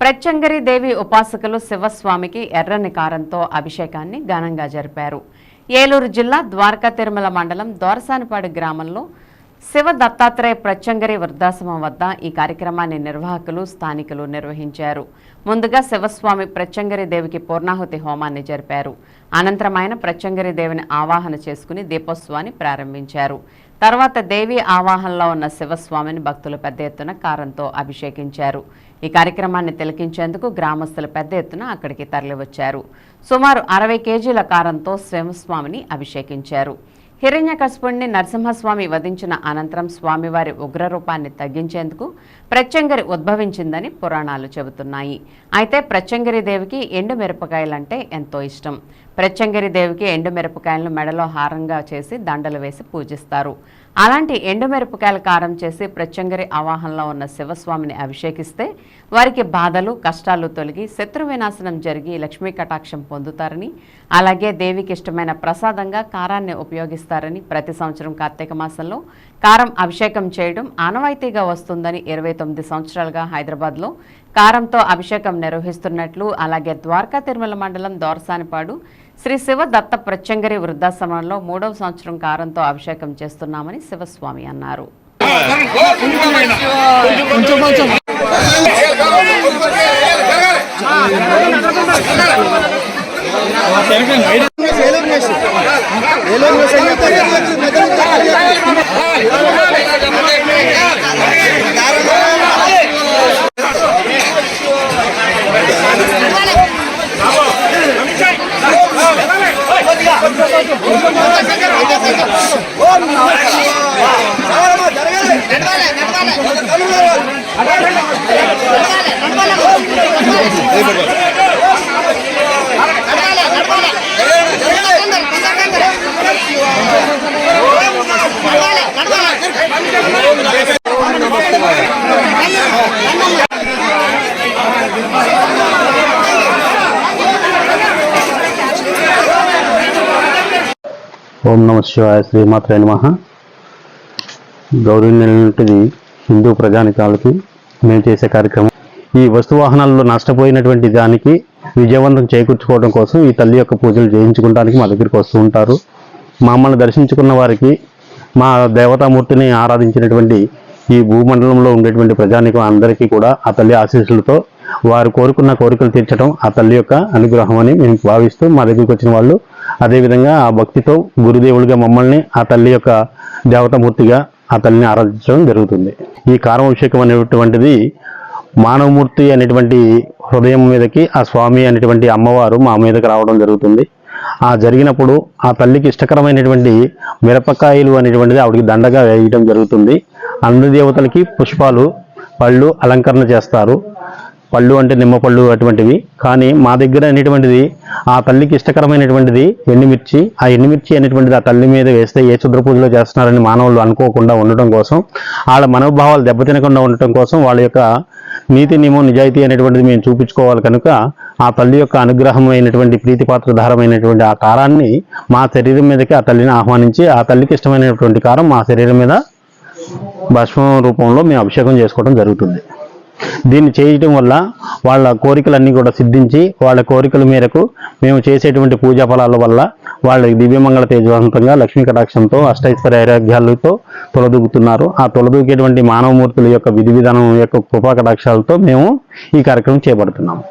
ప్రత్యంగరి దేవి ఉపాసకులు శివస్వామికి ఎర్రని కారంతో అభిషేకాన్ని ఘనంగా జరిపారు. ఏలూరు జిల్లా ద్వారకా తిరుమల మండలం దోరసానిపాడు గ్రామంలో శివ దత్తాత్రేయ ప్రత్యంగరి వృద్ధాశ్రమం వద్ద ఈ కార్యక్రమాన్ని నిర్వాహకులు స్థానికులు నిర్వహించారు. ముందుగా శివస్వామి ప్రత్యంగరి దేవికి పూర్ణాహుతి హోమాన్ని జరిపారు. అనంతరం ఆయన ప్రత్యంగరి దేవిని ఆవాహన చేసుకుని దీపోత్సవాన్ని ప్రారంభించారు. తర్వాత దేవి ఆవాహనలో ఉన్న శివస్వామిని భక్తులు పెద్ద ఎత్తున కారంతో అభిషేకించారు. ఈ కార్యక్రమాన్ని తిలకించేందుకు గ్రామస్తులు పెద్ద ఎత్తున అక్కడికి తరలివచ్చారు. సుమారు అరవై కేజీల కారంతో శివస్వామిని అభిషేకించారు. హిరణ్యకశపుణ్ణి నరసింహస్వామి వధించిన అనంతరం స్వామివారి ఉగ్రరూపాన్ని తగ్గించేందుకు ప్రత్యంగరి ఉద్భవించిందని పురాణాలు చెబుతున్నాయి. అయితే ప్రత్యంగిరి దేవికి ఎండు మిరపకాయలంటే ఎంతో ఇష్టం. ప్రత్యంగరి దేవికి ఎండు మిరపకాయలను మెడలో హారంగా చేసి దండలు వేసి పూజిస్తారు. అలాంటి ఎండుమిరపకాయల కారం చేసి ప్రత్యంగరి అవాహనలో ఉన్న శివస్వామిని అభిషేకిస్తే వారికి బాధలు కష్టాలు తొలగి శత్రు వినాశనం జరిగి లక్ష్మీ కటాక్షం పొందుతారని అలాగే దేవికి ఇష్టమైన ప్రసాదంగా కారాన్ని ఉపయోగిస్తారని ప్రతి సంవత్సరం కార్తీక మాసంలో కారం అభిషేకం చేయడం ఆనవాయితీగా వస్తుందని ఇరవై తొమ్మిది సంవత్సరాలుగా హైదరాబాద్లో కారంతో అభిషేకం నిర్వహిస్తున్నట్లు అలాగే ద్వారకా తిరుమల మండలం దోరసానిపాడు శ్రీ శివ దత్త ప్రత్యంగరి వృద్ధాశ్రమంలో మూడవ సంవత్సరం కారంతో అభిషేకం చేస్తున్నామని శివస్వామి అన్నారు. జరగాలి ఓం నమ శివాయ శ్రీమాత్రే నమ. గౌరవనీయులైనటువంటి హిందూ ప్రజానికాలకి మేము చేసే కార్యక్రమం. ఈ వస్తు వాహనాల్లో నష్టపోయినటువంటి దానికి విజయవంతం చేకూర్చుకోవడం కోసం ఈ తల్లి యొక్క పూజలు చేయించుకోవడానికి మా దగ్గరికి వస్తూ ఉంటారు. మమ్మల్ని దర్శించుకున్న వారికి మా దేవతామూర్తిని ఆరాధించినటువంటి ఈ భూమండలంలో ఉండేటువంటి ప్రజానికం అందరికీ కూడా ఆ తల్లి ఆశీస్సులతో వారు కోరుకున్న కోరికలు తీర్చడం ఆ తల్లి యొక్క అనుగ్రహం అని మేము భావిస్తూ మా దగ్గరికి వచ్చిన వాళ్ళు అదేవిధంగా ఆ భక్తితో గురుదేవుడిగా మమ్మల్ని ఆ తల్లి యొక్క దేవతామూర్తిగా ఆ తల్లిని ఆరాధించడం జరుగుతుంది. ఈ కారమభిషేకం అనేటువంటిది మానవమూర్తి అనేటువంటి హృదయం మీదకి ఆ స్వామి అనేటువంటి అమ్మవారు మా మీదకి రావడం జరుగుతుంది. ఆ జరిగినప్పుడు ఆ తల్లికి ఇష్టకరమైనటువంటి మిరపకాయలు అనేటువంటిది ఆవిడకి దండగా వేయడం జరుగుతుంది. అన్ని దేవతలకి పుష్పాలు పళ్ళు అలంకరణ చేస్తారు. పళ్ళు అంటే నిమ్మపళ్ళు అటువంటివి. కానీ మా దగ్గర అనేటువంటిది ఆ తల్లికి ఇష్టకరమైనటువంటిది ఎండుమిర్చి. ఆ ఎండుమిర్చి అనేటువంటిది ఆ తల్లి మీద వేస్తే ఏ క్షుద్ర పూజలో చేస్తున్నారని మానవులు అనుకోకుండా ఉండటం కోసం వాళ్ళ మనోభావాలు దెబ్బతినకుండా ఉండటం కోసం వాళ్ళ యొక్క నీతి నియమం నిజాయితీ అనేటువంటిది మేము చూపించుకోవాలి కనుక ఆ తల్లి యొక్క అనుగ్రహమైనటువంటి ప్రీతిపాత్రధారమైనటువంటి ఆ కారాన్ని మా శరీరం మీదకి ఆ తల్లిని ఆహ్వానించి ఆ తల్లికి ఇష్టమైనటువంటి కారం మా శరీరం మీద భస్మం రూపంలో మేము అభిషేకం చేసుకోవడం జరుగుతుంది. దీన్ని చేయటం వల్ల వాళ్ళ కోరికలన్నీ కూడా సిద్ధించి వాళ్ళ కోరికల మేరకు మేము చేసేటువంటి పూజా ఫలాల వల్ల వాళ్ళ దివ్యమంగళ తేజవంతంగా లక్ష్మీ కటాక్షంతో అష్టైశ్వర్య ఐరాగ్యాలతో తొలదూకుతున్నారు ఆ తొలదూకేటువంటి మానవమూర్తుల యొక్క విధి విధానం యొక్క కృపా కటాక్షాలతో మేము ఈ కార్యక్రమం చేపడుతున్నాము.